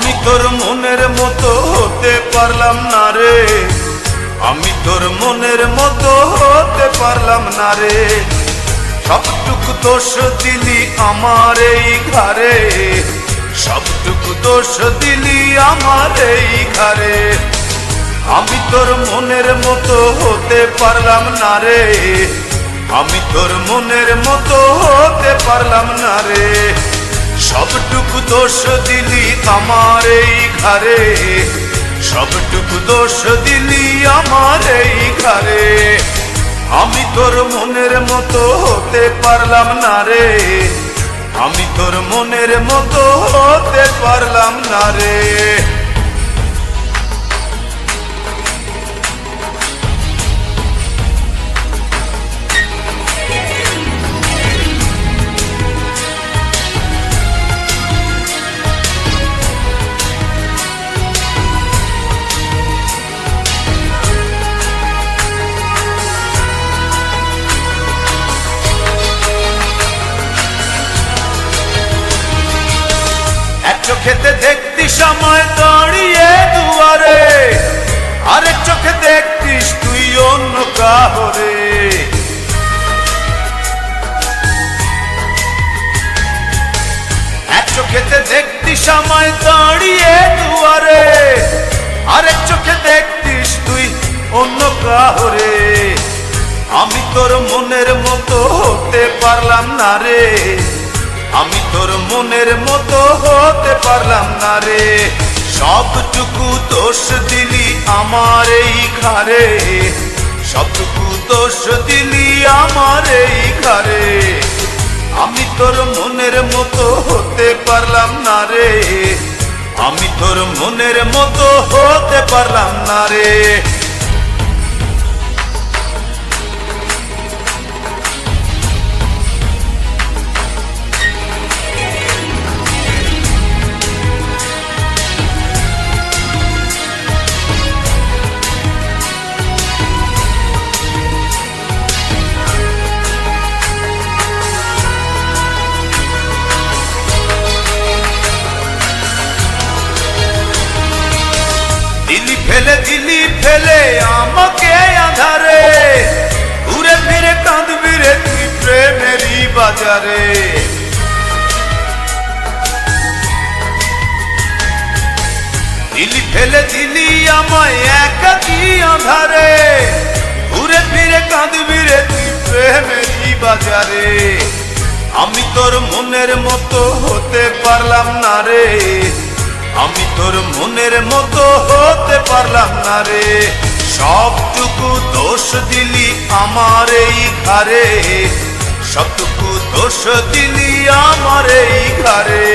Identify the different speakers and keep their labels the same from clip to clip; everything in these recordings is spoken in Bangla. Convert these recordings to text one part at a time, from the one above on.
Speaker 1: তোর মনের মতো হতে পারলাম না রে। আমি তোর মনের মতো হতে পারলাম না রে। সবটুকু দোষ দিলি আমার এই ঘরে সবটুকু দোষ দিলি আমার এই ঘরে আমি তোর মনের মতো হতে পারলাম না রে। আমি তোর মনের মতো হতে পারলাম না রে। সবটুকু দোষ দিলি আমার এই ঘরে। সবটুকু দোষ দিলি আমার এই ঘরে। আমি তোর মনের মতো হতে পারলাম না রে। আমি তোর মনের মতো হতে পারলাম না রে। চোখেতে দেখতি সময় দাঁড়িয়ে দুয়ারে। আরেক চোখে দেখতিস তুই অন্য কাহরে। এক চোখেতে দেখতি সময় দাঁড়িয়ে দুয়ারে। আরেক চোখে দেখতিস তুই অন্য কাহরে। আমি তোর মনের মতো হতে পারলাম না রে। আমি তোর মনের মতো হতে পারলাম না রে। সবটুকু দোষ দিলি আমার এই ঘরে সবটুকু দোষ দিলি আমার এই ঘরে আমি তোর মনের মতো হতে পারলাম না রে। আমি তোর মনের মতো হতে পারলাম না রে। বাজারে। দিলি ফেলে দিলি আমায় একাকি আধারে। ঘুরে ফিরে কাঁদবি রে তুই প্রেমেরই বাজারে। আমি তোর মনের মতো হতে পারলাম না রে। আমি তোর মনের মতো হতে পারলাম না রে। সবটুকু দোষ দিলি আমার এই ঘরে সবটুকু দোষ দিলি আমার এই ঘরে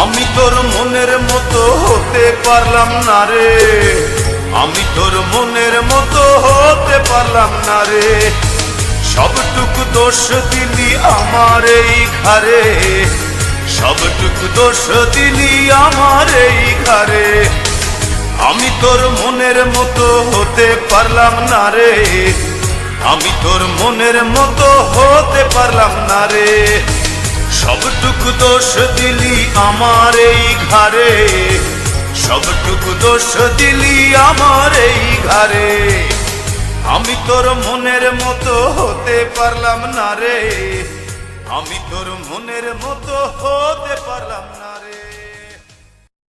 Speaker 1: আমি তোর মনের মতো হতে পারলাম না রে। আমি তোর মনের মতো হতে পারলাম না রে। সবটুকু দোষ দিলি আমার এই ঘরে সবটুকু দোষ দিলি আমার এই ঘরে আমি তোর মনের মতো হতে পারলাম না রে। আমি তোর মনের মতো হতে পারলাম না রে। সবটুকু দোষ দিলি আমার এই ঘরে সবটুকু দোষ দিলি আমার এই ঘরে আমি তোর মনের মতো হতে পারলাম না রে। আমি তোর মনের মতো হতে পারলাম না রে।